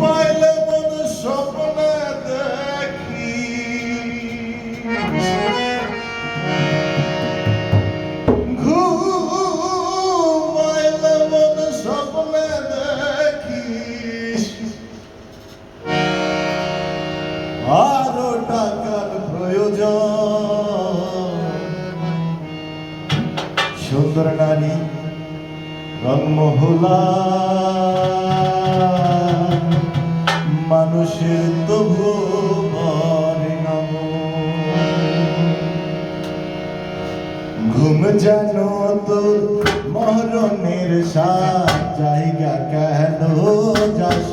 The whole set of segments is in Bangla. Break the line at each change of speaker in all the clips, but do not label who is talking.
ঘুমাইলে মন স্বপ্নে দেখি। ঘুমাইলে মন স্বপ্নে দেখি। আরও টাকার প্রয়োজন। সুন্দর নারী রংমহলা। মানুষের তবু ঘুম জানো তোর মরণের সাত জায়গা কেন যাস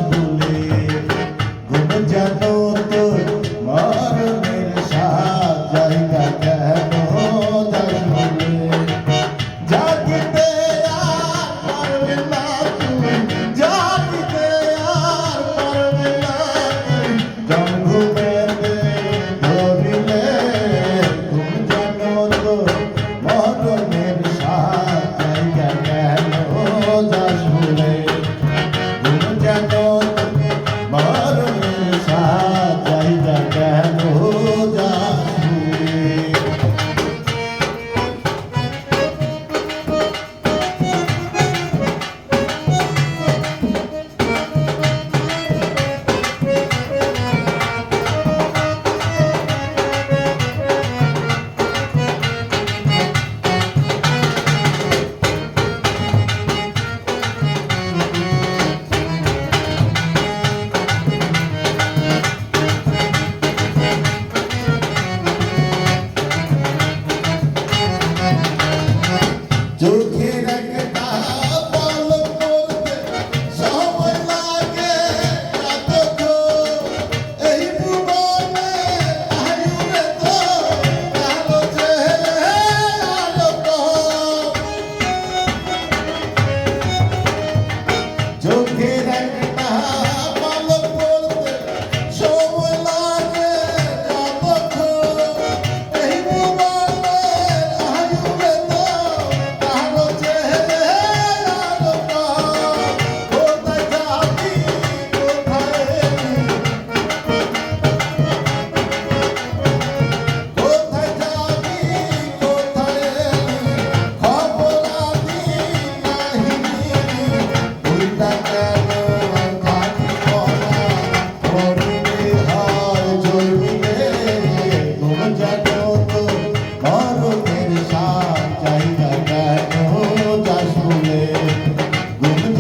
চোখে রাখতে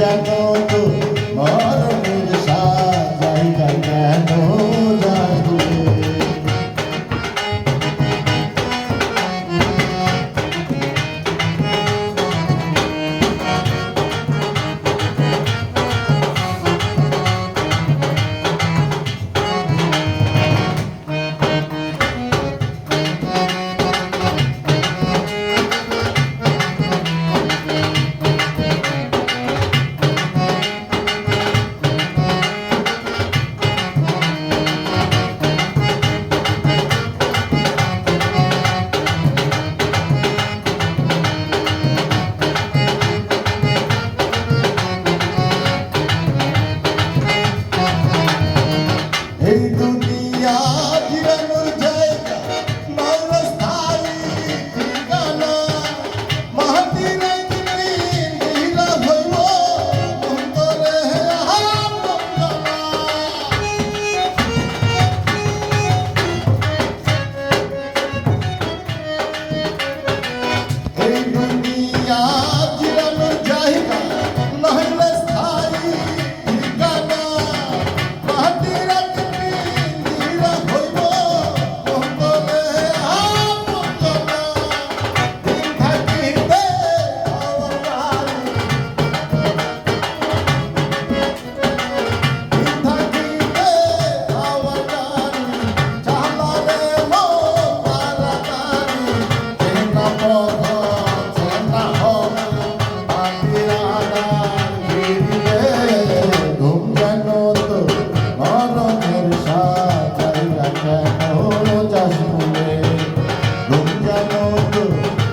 Gracias.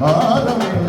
তোর